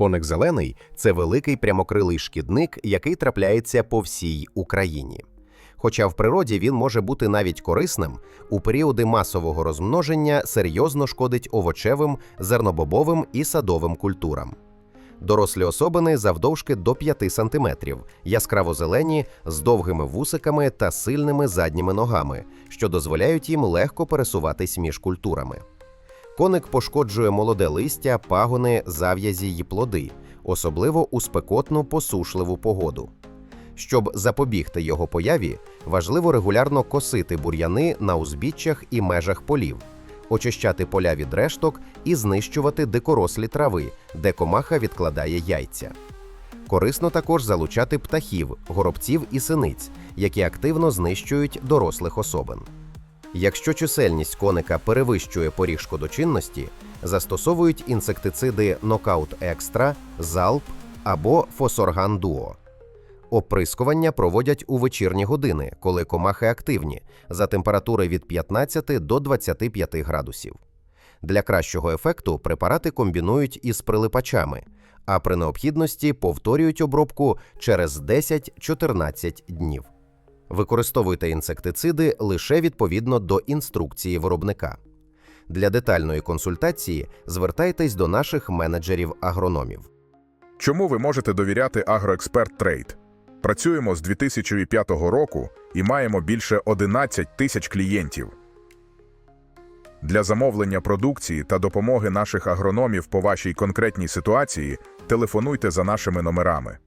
Коник зелений це великий прямокрилий шкідник, який трапляється по всій Україні. Хоча в природі він може бути навіть корисним, у періоди масового розмноження серйозно шкодить овочевим, зернобобовим і садовим культурам. Дорослі особини завдовжки до 5 см, яскраво зелені, з довгими вусиками та сильними задніми ногами, що дозволяють їм легко пересуватись між культурами. Коник пошкоджує молоде листя, пагони, зав'язі й плоди, особливо у спекотну посушливу погоду. Щоб запобігти його появі, важливо регулярно косити бур'яни на узбіччях і межах полів, очищати поля від решток і знищувати дикорослі трави, де комаха відкладає яйця. Корисно також залучати птахів, горобців і синиць, які активно знищують дорослих особин. Якщо чисельність коника перевищує поріг шкодочинності, застосовують інсектициди Нокаут Екстра, Залп або Фосорган Дуо. Оприскування проводять у вечірні години, коли комахи активні, за температури від 15 до 25 градусів. Для кращого ефекту препарати комбінують із прилипачами, а при необхідності повторюють обробку через 10-14 днів. Використовуйте інсектициди лише відповідно до інструкції виробника. Для детальної консультації звертайтесь до наших менеджерів-агрономів. Чому ви можете довіряти Агроексперт Трейд? Працюємо з 2005 року і маємо більше 11 тисяч клієнтів. Для замовлення продукції та допомоги наших агрономів по вашій конкретній ситуації телефонуйте за нашими номерами.